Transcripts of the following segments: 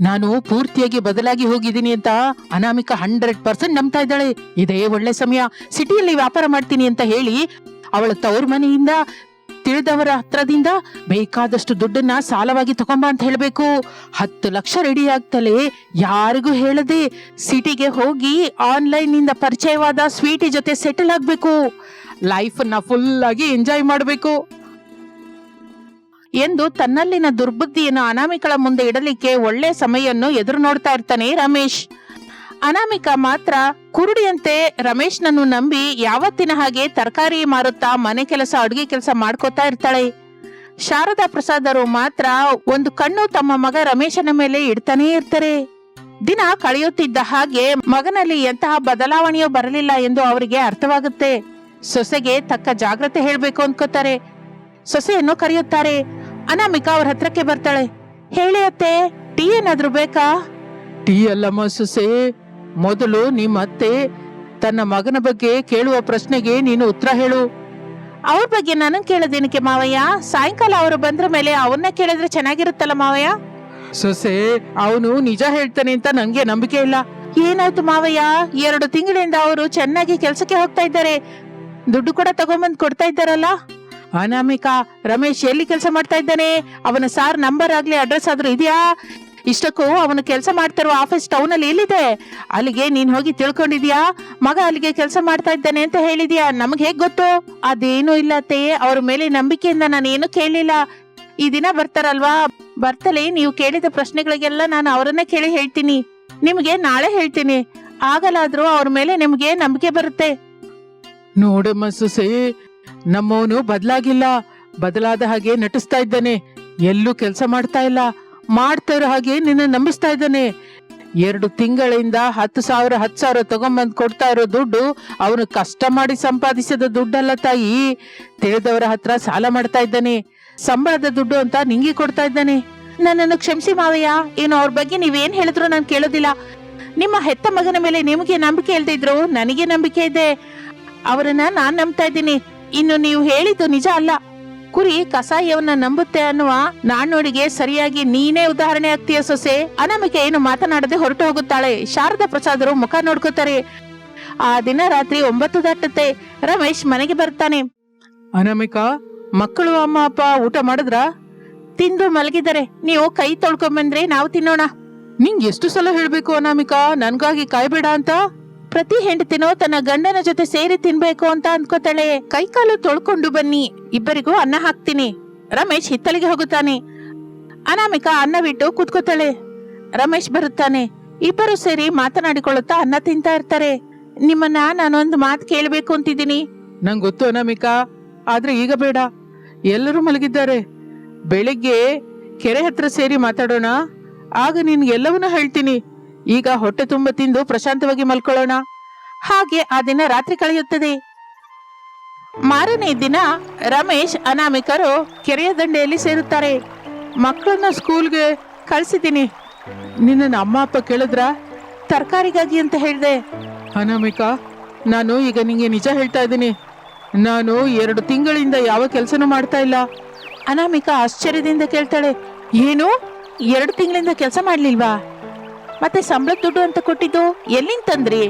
ನಾನು ಪೂರ್ತಿಯಾಗಿ ಬದಲಾಗಿ ಹೋಗಿದ್ದೀನಿ ಅಂತ ಅನಾಮಿಕ ಹಂಡ್ರೆಡ್ ಪರ್ಸೆಂಟ್ ನಂಬ್ತಾ ಇದ್ದಾಳೆ. ಇದೇ ಒಳ್ಳೆ ಸಮಯ. ಸಿಟಿಯಲ್ಲಿ ವ್ಯಾಪಾರ ಮಾಡ್ತೀನಿ ಅಂತ ಹೇಳಿ ಅವಳ ತವ್ರ ಮನೆಯಿಂದ ತಿಳಿದವರ ಹತ್ರದಿಂದ ಬೇಕಾದಷ್ಟು ದುಡ್ಡನ್ನ ಸಾಲವಾಗಿ ತಗೊಂಬ ಅಂತ ಹೇಳ್ಬೇಕು. ಹತ್ತು ಲಕ್ಷ ರೆಡಿ ಆಗ್ತಲೇ ಯಾರಿಗೂ ಹೇಳದೆ ಸಿಟಿಗೆ ಹೋಗಿ ಆನ್ಲೈನ್ನಿಂದ ಪರಿಚಯವಾದ ಸ್ವೀಟಿ ಜೊತೆ ಸೆಟಲ್ ಆಗ್ಬೇಕು. ಲೈಫ್ ಫುಲ್ ಆಗಿ ಎಂಜಾಯ್ ಮಾಡಬೇಕು. ಎಂದು ತನ್ನಲ್ಲಿನ ದುರ್ಬುದ್ಧಿಯನ್ನು ಅನಾಮಿಕಳ ಮುಂದೆ ಇಡಲಿಕ್ಕೆ ಒಳ್ಳೆ ಸಮಯವನ್ನು ಎದುರು ನೋಡ್ತಾ ಇರ್ತಾನೆ ರಮೇಶ್. ಅನಾಮಿಕ ಮಾತ್ರ ಕುರುಡಿಯಂತೆ ರಮೇಶ್ನನ್ನು ನಂಬಿ ಯಾವತ್ತಿನ ಹಾಗೆ ತರಕಾರಿ ಮಾರುತ್ತಾ ಮನೆ ಕೆಲಸ, ಅಡುಗೆ ಕೆಲಸ ಮಾಡ್ಕೋತಾ ಇರ್ತಾಳೆ. ಶಾರದಾ ಪ್ರಸಾದರು ಮಾತ್ರ ಒಂದು ಕಣ್ಣು ತಮ್ಮ ಮಗ ರಮೇಶನ ಮೇಲೆ ಇಡ್ತಾನೇ ಇರ್ತಾರೆ. ದಿನ ಕಳೆಯುತ್ತಿದ್ದ ಹಾಗೆ ಮಗನಲ್ಲಿ ಎಂತಹ ಬದಲಾವಣೆಯೂ ಬರಲಿಲ್ಲ ಎಂದು ಅವರಿಗೆ ಅರ್ಥವಾಗುತ್ತೆ. ಸೊಸೆಗೆ ತಕ್ಕ ಜಾಗ್ರತೆ ಹೇಳಬೇಕು ಅನ್ಕೋತಾರೆ. ಸೊಸೆಯನ್ನು ಕರೆಯುತ್ತಾರೆ ಅನಾಮಿಕಾ ಅವ್ರ ಹತ್ರಕ್ಕೆ ಬರ್ತಾಳೆ. ಹೇಳಿ ಅತ್ತೆ ಟೀ ಏನಾದ್ರೂ ಬೇಕಾ? ಟೀ ಅಲ್ಲಮ್ಮ ಸೊಸೆ ಮೊದಲು ನಿಮ್ಮ ಅತ್ತೆ ತನ್ನ ಮಗನ ಬಗ್ಗೆ ಕೇಳುವ ಪ್ರಶ್ನೆಗೆ ನೀನು ಉತ್ತರ ಹೇಳು. ಅವ್ರ ಬಗ್ಗೆ ನನಗ್ ಕೇಳೋದೇನಕ್ಕೆ ಮಾವಯ್ಯ? ಸಾಯಂಕಾಲ ಅವರು ಬಂದ್ರ ಮೇಲೆ ಅವನ್ನ ಕೇಳಿದ್ರೆ ಚೆನ್ನಾಗಿರುತ್ತಲ್ಲ ಮಾವಯ್ಯ? ಸೊಸೆ ಅವನು ನಿಜ ಹೇಳ್ತಾನೆ ಅಂತ ನಂಗೆ ನಂಬಿಕೆ ಇಲ್ಲ. ಏನಾಯ್ತು ಮಾವಯ್ಯ? ಎರಡು ತಿಂಗಳಿಂದ ಅವರು ಚೆನ್ನಾಗಿ ಕೆಲಸಕ್ಕೆ ಹೋಗ್ತಾ ಇದ್ದಾರೆ. ದುಡ್ಡು ಕೂಡ ತಗೊಂಬಂದ್ ಕೊಡ್ತಾ ಇದ್ದಾರಲ್ಲ? ಅನಾಮಿಕಾ ರಮೇಶ್ ಎಲ್ಲಿ ಕೆಲಸ ಮಾಡ್ತಾ ಇದ್ದಾನೆ? ಅವನ ಸಾರ್ ನಂಬರ್ ಆಗ್ಲಿ, ಅಡ್ರೆಸ್ ಆದ್ರೂ ಇದೆಯಾ? ಇಷ್ಟಕ್ಕೂ ಅವನು ಕೆಲಸ ಮಾಡ್ತಿರೋ ಆಫೀಸ್ ಟೌನ್ ಅಲ್ಲಿ ಎಲ್ಲಿದೆ? ಅಲ್ಲಿಗೆ ನೀನ್ ಹೋಗಿ ತಿಳ್ಕೊಂಡಿದ್ಯಾ? ಮಗ ಅಲ್ಲಿಗೆ ಕೆಲಸ ಮಾಡ್ತಾ ಇದ್ದಾನೆ ಅಂತ ಹೇಳಿದ್ಯಾ? ನಮ್ಗೆ ಹೇಗ್ ಗೊತ್ತು? ಅದೇನು ಇಲ್ಲ ತೇ ಅವ್ರ ಮೇಲೆ ನಂಬಿಕೆಯಿಂದ ನಾನು ಏನು ಕೇಳಲಿಲ್ಲ. ಈ ದಿನ ಬರ್ತಾರಲ್ವಾ? ಬರ್ತಲೇ ನೀವು ಕೇಳಿದ ಪ್ರಶ್ನೆಗಳಿಗೆಲ್ಲ ನಾನು ಅವರನ್ನ ಕೇಳಿ ಹೇಳ್ತೀನಿ. ನಿಮ್ಗೆ ನಾಳೆ ಹೇಳ್ತೀನಿ. ಆಗಲಾದ್ರೂ ಅವ್ರ ಮೇಲೆ ನಿಮ್ಗೆ ನಂಬಿಕೆ ಬರುತ್ತೆ. ನೋಡಮ್ಮ ಸುಸೆ ನಮ್ಮವನು ಬದಲಾಗಿಲ್ಲ, ಬದಲಾದ ಹಾಗೆ ನಟಿಸ್ತಾ ಇದ್ದಾನೆ. ಎಲ್ಲೂ ಕೆಲಸ ಮಾಡ್ತಾ ಇಲ್ಲ. ಮಾಡ್ತಾ ಇರೋ ಹಾಗೆ ನಿನ್ನ ನಂಬಿಸ್ತಾ ಇದ್ದಾನೆ. ಎರಡು ತಿಂಗಳಿಂದ ಹತ್ತು ಸಾವಿರ ಹತ್ತು ಸಾವಿರ ತಗೊಂಬಂದು ಕೊಡ್ತಾ ಇರೋ ದುಡ್ಡು ಅವನು ಕಷ್ಟ ಮಾಡಿ ಸಂಪಾದಿಸಿದ ದುಡ್ಡಲ್ಲ ತಾಯಿ. ತಿಳಿದವರ ಹತ್ರ ಸಾಲ ಮಾಡ್ತಾ ಇದ್ದಾನೆ. ಸಂಬಳದ ದುಡ್ಡು ಅಂತ ನಿಂಗೆ ಕೊಡ್ತಾ ಇದ್ದಾನೆ. ನನ್ನನ್ನು ಕ್ಷಮಿಸಿ ಮಾವಯ್ಯ. ಏನು ಅವ್ರ ಬಗ್ಗೆ ನೀವೇನ್ ಹೇಳಿದ್ರು ನಾನು ಕೇಳೋದಿಲ್ಲ. ನಿಮ್ಮ ಹೆತ್ತ ಮಗನ ಮೇಲೆ ನಿಮಗೆ ನಂಬಿಕೆ ಇಲ್ದಿದ್ರು ನನಗೆ ನಂಬಿಕೆ ಇದೆ. ಅವರನ್ನ ನಾನ್ ನಂಬ್ತಾ ಇದ್ದೀನಿ. ಇನ್ನು ನೀವು ಹೇಳಿದ್ದು ನಿಜ ಅಲ್ಲ. ಕುರಿ ಕಸಾಯವನ್ನ ನಂಬುತ್ತೆ ಅನ್ನುವ ನಾಣ್ಣುಡಿಗೆ ಸರಿಯಾಗಿ ನೀನೇ ಉದಾಹರಣೆ ಆಗ್ತೀಯ ಸೊಸೆ? ಅನಾಮಿಕೆ ಏನು ಮಾತನಾಡದೆ ಹೊರಟು ಹೋಗುತ್ತಾಳೆ. ಶಾರದಾ ಪ್ರಸಾದರು ಮುಖ ನೋಡ್ಕೋತಾರೆ. ಆ ದಿನ ರಾತ್ರಿ ಒಂಬತ್ತು ದಾಟುತ್ತೆ. ರಮೇಶ್ ಮನೆಗೆ ಬರ್ತಾನೆ. ಅನಾಮಿಕಾ ಮಕ್ಕಳು ಅಮ್ಮ ಅಪ್ಪ ಊಟ ಮಾಡಿದ್ರ? ತಿಂದು ಮಲಗಿದರೆ ನೀವು ಕೈ ತೊಳ್ಕೊಂಬಂದ್ರೆ ನಾವು ತಿನ್ನೋಣ. ನಿಂಗೆ ಎಷ್ಟು ಸಲ ಹೇಳ್ಬೇಕು ಅನಾಮಿಕಾ? ನನ್ಗಾಗಿ ಕಾಯ್ಬೇಡ ಅಂತ? ಪ್ರತಿ ಹೆಂಡತಿನೋ ತನ್ನ ಗಂಡನ ಜೊತೆ ಸೇರಿ ತಿನ್ಬೇಕು ಅಂತ ಅನ್ಕೋತಾಳೆ ಕೈಕಾಲು ತೊಳ್ಕೊಂಡು ಬನ್ನಿ. ಇಬ್ಬರಿಗೂ ಅನ್ನ ಹಾಕ್ತೀನಿ. ರಮೇಶ್ ಹಿತ್ತಲಿಗೆ ಹೋಗುತ್ತಾನೆ. ಅನಾಮಿಕಾ ಅನ್ನ ಬಿಟ್ಟು ಕೂತ್ಕೋತಾಳೆ. ರಮೇಶ್ ಬರುತ್ತಾನೆ. ಇಬ್ಬರು ಸೇರಿ ಮಾತನಾಡಿಕೊಳ್ಳುತ್ತಾ ಅನ್ನ ತಿಂತಾ ಇರ್ತಾರೆ. ನಿಮ್ಮನ್ನ ನಾನೊಂದು ಮಾತು ಕೇಳಬೇಕು ಅಂತಿದ್ದೀನಿ. ನಂಗೆ ಗೊತ್ತು ಅನಾಮಿಕಾ, ಆದ್ರೆ ಈಗ ಬೇಡ. ಎಲ್ಲರೂ ಮಲಗಿದ್ದಾರೆ. ಬೆಳಿಗ್ಗೆ ಕೆರೆ ಹತ್ರ ಸೇರಿ ಮಾತಾಡೋಣ. ಆಗ ನಿನ್ಗೆ ಎಲ್ಲವನ್ನೂ ಹೇಳ್ತೀನಿ. ಈಗ ಹೊಟ್ಟೆ ತುಂಬ ತಿಂದು ಪ್ರಶಾಂತವಾಗಿ ಮಲ್ಕೊಳ್ಳೋಣ. ಹಾಗೆ ಆ ದಿನ ರಾತ್ರಿ ಕಳೆಯುತ್ತದೆ. ಮಾರನೇ ದಿನ ರಮೇಶ್, ಅನಾಮಿಕರು ಕೆರೆಯ ದಂಡೆಯಲ್ಲಿ ಸೇರುತ್ತಾರೆ. ಮಕ್ಕಳನ್ನ ಸ್ಕೂಲ್ಗೆ ಕಳಿಸಿದ್ದೀನಿ. ನಿನ್ನ ಅಮ್ಮ ಅಪ್ಪ ಕೇಳಿದ್ರ? ತರಕಾರಿಗಾಗಿ ಅಂತ ಹೇಳಿದೆ. ಅನಾಮಿಕಾ, ನಾನು ಈಗ ನಿಂಗೆ ನಿಜ ಹೇಳ್ತಾ ಇದ್ದೀನಿ. ನಾನು ಎರಡು ತಿಂಗಳಿಂದ ಯಾವ ಕೆಲಸನೂ ಮಾಡ್ತಾ ಇಲ್ಲ. ಅನಾಮಿಕಾ ಆಶ್ಚರ್ಯದಿಂದ ಕೇಳ್ತಾಳೆ, ಏನು? ಎರಡು ತಿಂಗಳಿಂದ ಕೆಲಸ ಮಾಡ್ಲಿಲ್ವಾ? ಮತ್ತೆ ಸಂಬಳದ ದುಡ್ಡು ಅಂತ ಕೊಟ್ಟಿದ್ದು? ಎಲ್ಲಿಂದ ತಂದ್ರಿ?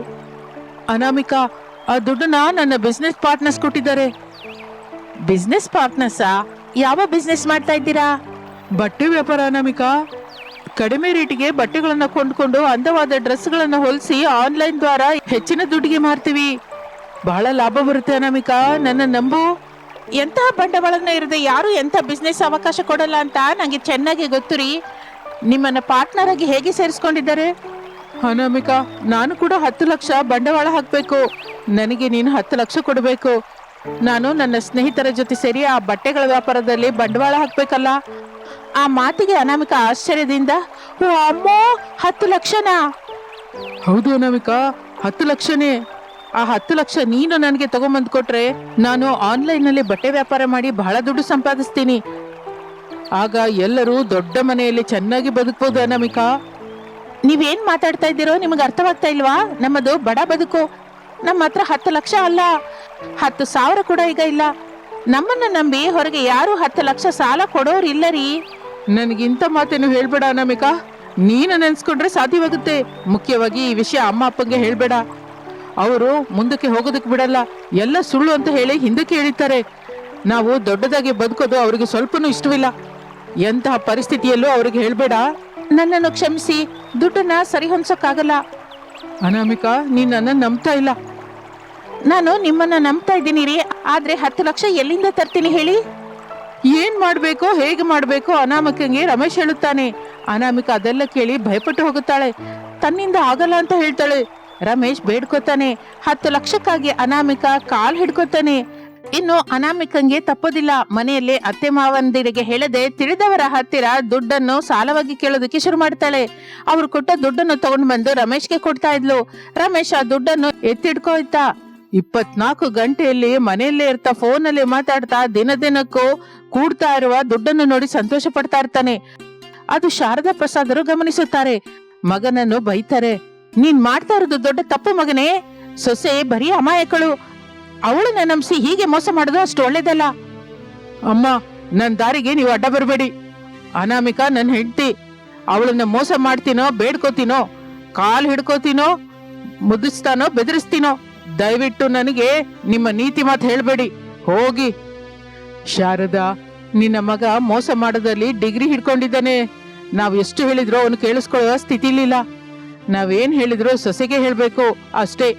ಅನಾಮಿಕಾ ಆ ದುಡ್ಡನ್ನ ನನ್ನ ಬಿಸ್ನೆಸ್ ಪಾರ್ಟ್ನರ್ಸ್ ಕೊಟ್ಟಿದ್ದಾರೆ. ಬಿಸ್ನೆಸ್ ಪಾರ್ಟ್ನರ್ಸಾ ಯಾವ ಬಿಸ್ನೆಸ್ ಮಾಡ್ತಾ ಇದ್ದೀರಾ? ಬಟ್ಟೆ ವ್ಯಾಪಾರ ಅನಾಮಿಕಾ. ಕಡಿಮೆ ರೇಟಿಗೆ ಬಟ್ಟೆಗಳನ್ನ ಕೊಂಡ್ಕೊಂಡು ಅಂದವಾದ ಡ್ರೆಸ್ಗಳನ್ನ ಹೊಲಿಸಿ ಆನ್ಲೈನ್ ದ್ವಾರ ಹೆಚ್ಚಿನ ದುಡ್ಡಿಗೆ ಮಾರ್ತೀವಿ. ಬಹಳ ಲಾಭ ಬರುತ್ತೆ ಅನಾಮಿಕಾ ನನ್ನ ನಂಬು. ಎಂತಹ ಬಂಡವಾಳನ ಇರದೆ ಯಾರು ಎಂಥ ಬಿಸ್ನೆಸ್ ಅವಕಾಶ ಕೊಡಲ್ಲ ಅಂತ ನಂಗೆ ಚೆನ್ನಾಗಿ ಗೊತ್ತು ರೀ. ನಿಮ್ಮನ್ನ ಪಾರ್ಟ್ನರ್ ಆಗಿ ಹೇಗೆ ಸೇರಿಸ್ಕೊಂಡಿದ್ದಾರೆ? ಅನಾಮಿಕಾ ನಾನು ಕೂಡ ಹತ್ತು ಲಕ್ಷ ಬಂಡವಾಳ ಹಾಕ್ಬೇಕು. ನನಗೆ ನೀನು ಹತ್ತು ಲಕ್ಷ ಕೊಡಬೇಕು. ನಾನು ನನ್ನ ಸ್ನೇಹಿತರ ಜೊತೆ ಸೇರಿ ಆ ಬಟ್ಟೆಗಳ ವ್ಯಾಪಾರದಲ್ಲಿ ಬಂಡವಾಳ ಹಾಕ್ಬೇಕಲ್ಲ? ಆ ಮಾತಿಗೆ ಅನಾಮಿಕಾ ಆಶ್ಚರ್ಯದಿಂದ ಓ ಅಮ್ಮೋ ಹತ್ತು ಲಕ್ಷನಾ? ಹೌದು ಅನಾಮಿಕಾ ಹತ್ತು ಲಕ್ಷನೇ. ಆ ಹತ್ತು ಲಕ್ಷ ನೀನು ನನಗೆ ತಗೊಂಬಂದು ಕೊಟ್ರೆ ನಾನು ಆನ್ಲೈನ್ನಲ್ಲಿ ಬಟ್ಟೆ ವ್ಯಾಪಾರ ಮಾಡಿ ಬಹಳ ದುಡ್ಡು ಸಂಪಾದಿಸ್ತೀನಿ. ಆಗ ಎಲ್ಲರೂ ದೊಡ್ಡ ಮನೆಯಲ್ಲಿ ಚೆನ್ನಾಗಿ ಬದುಕಬಹುದು ಅನಾಮಿಕಾ. ನೀವೇನ್ ಮಾತಾಡ್ತಾ ಇದ್ದೀರೋ ನಿಮಗೆ ಅರ್ಥವಾಗ್ತಾ ಇಲ್ವಾ? ನಮ್ಮದು ಬಡ ಬದುಕು. ನಮ್ಮ ಹತ್ರ ಹತ್ತು ಲಕ್ಷ ಅಲ್ಲ. ಹತ್ತು ಸಾವಿರ ಕೂಡ ಈಗ ಇಲ್ಲ. ನಮ್ಮನ್ನ ನಂಬಿ ಹೊರಗೆ ಯಾರು ಹತ್ತು ಲಕ್ಷ ಸಾಲ ಕೊಡೋರು ಇಲ್ಲ ರೀ. ನನಗಿಂತ ಮಾತೇನು ಹೇಳ್ಬೇಡ ಅನಾಮಿಕಾ. ನೀನು ನೆನ್ಸ್ಕೊಂಡ್ರೆ ಸಾಧ್ಯವಾಗುತ್ತೆ. ಮುಖ್ಯವಾಗಿ ಈ ವಿಷಯ ಅಮ್ಮ ಅಪ್ಪಂಗೆ ಹೇಳ್ಬೇಡ. ಅವರು ಮುಂದಕ್ಕೆ ಹೋಗೋದಕ್ಕೆ ಬಿಡಲ್ಲ. ಎಲ್ಲ ಸುಳ್ಳು ಅಂತ ಹೇಳಿ ಹಿಂದಕ್ಕೆ ಹೇಳಿದ್ದಾರೆ ನಾವು ದೊಡ್ಡದಾಗಿ ಬದುಕೋದು ಅವ್ರಿಗೆ ಸ್ವಲ್ಪನೂ ಇಷ್ಟವಿಲ್ಲ. ಎಂತಹ ಪರಿಸ್ಥಿತಿಯಲ್ಲೂ ಅವ್ರಿಗೆ ಹೇಳ್ಬೇಡ. ನನ್ನನ್ನು ಕ್ಷಮಿಸಿ, ದುಡ್ಡನ್ನ ಸರಿ ಹೊಂದ್ಸಕ್ಕಾಗಲ್ಲ ಅನಾಮಿಕಾ, ನೀನ್ ನನ್ನ ನಂಬ್ತಾ ಇಲ್ಲ. ನಾನು ನಿಮ್ಮನ್ನ ನಂಬ್ತಾ ಇದ್ದೀನಿ ರೀ ಆದ್ರೆ ಹತ್ತು ಲಕ್ಷ ಎಲ್ಲಿಂದ ತರ್ತೀನಿ ಹೇಳಿ? ಏನ್ ಮಾಡ್ಬೇಕೋ, ಹೇಗೆ ಮಾಡ್ಬೇಕೋ ಅನಾಮಿಕಂಗೆ ರಮೇಶ್ ಹೇಳುತ್ತಾನೆ. ಅನಾಮಿಕ ಅದೆಲ್ಲ ಕೇಳಿ ಭಯಪಟ್ಟು ಹೋಗುತ್ತಾಳೆ. ತನ್ನಿಂದ ಆಗಲ್ಲ ಅಂತ ಹೇಳ್ತಾಳೆ. ರಮೇಶ್ ಬೇಡ್ಕೋತಾನೆ. ಹತ್ತು ಲಕ್ಷಕ್ಕಾಗಿ ಅನಾಮಿಕ ಕಾಲ್ ಹಿಡ್ಕೋತಾನೆ. ಇನ್ನು ಅನಾಮಿಕಂಗೆ ತಪ್ಪೋದಿಲ್ಲ. ಮನೆಯಲ್ಲಿ ಅತ್ತೆ ಮಾವಂದಿರಿಗೆ ಹೇಳದೆ ತಿಳಿದವರ ಹತ್ತಿರ ದುಡ್ಡನ್ನು ಸಾಲವಾಗಿ ಕೇಳೋದಕ್ಕೆ ಶುರು ಮಾಡ್ತಾಳೆ. ಅವ್ರು ಕೊಟ್ಟ ದುಡ್ಡನ್ನು ತಗೊಂಡು ಬಂದು ರಮೇಶ್ಗೆ ಕೊಡ್ತಾ ಇದ್ಲು. ರಮೇಶ್ ಆ ದುಡ್ಡನ್ನು ಎತ್ತಿಡ್ಕೊಯ್ತಾ ಇಪ್ಪತ್ನಾಲ್ಕು ಗಂಟೆಯಲ್ಲಿ ಮನೆಯಲ್ಲೇ ಇರ್ತಾ ಫೋನಲ್ಲಿ ಮಾತಾಡ್ತಾ ದಿನ ದಿನಕ್ಕೂ ಕೂಡ್ತಾ ಇರುವ ದುಡ್ಡನ್ನು ನೋಡಿ ಸಂತೋಷ ಪಡ್ತಾ ಇರ್ತಾನೆ. ಅದು ಶಾರದಾ ಪ್ರಸಾದರು ಗಮನಿಸುತ್ತಾರೆ. ಮಗನನ್ನು ಬೈತಾರೆ. ನೀನ್ ಮಾಡ್ತಾ ಇರೋದು ದೊಡ್ಡ ತಪ್ಪು ಮಗನೇ. ಸೊಸೆ ಬರೀ ಅಮಾಯಕಳು. ಅವಳನ್ನ ನಂಬಿಸಿ ಹೀಗೆ ಮೋಸ ಮಾಡೋದು ಅಷ್ಟು ಒಳ್ಳೇದಲ್ಲ. ಅಮ್ಮ ನನ್ನ ದಾರಿಗೆ ನೀವು ಅಡ್ಡ ಬರಬೇಡಿ. ಅನಾಮಿಕಾ ನನ್ನ ಹೆಂಡತಿ. ಅವಳನ್ನ ಮೋಸ ಮಾಡ್ತೀನೋ, ಬೇಡ್ಕೋತೀನೋ, ಕಾಲ್ ಹಿಡ್ಕೋತೀನೋ, ಮುದಿಸ್ತಾನೋ, ಬೆದರಿಸ್ತೀನೋ, ದಯವಿಟ್ಟು ನನಗೆ ನಿಮ್ಮ ನೀತಿ ಮಾತು ಹೇಳಬೇಡಿ. ಹೋಗಿ. ಶಾರದಾ, ನಿನ್ನ ಮಗ ಮೋಸ ಮಾಡೋದಲ್ಲಿ ಡಿಗ್ರಿ ಹಿಡ್ಕೊಂಡಿದ್ದಾನೆ. ನಾವು ಎಷ್ಟು ಹೇಳಿದ್ರು ಅವನು ಕೇಳಿಸ್ಕೊಳ್ಳುವ ಸ್ಥಿತಿಲಿಲ್ಲ. ನಾವೇನ್ ಹೇಳಿದ್ರು ಸೊಸೆಗೆ ಹೇಳಬೇಕು, ಅಷ್ಟೇ.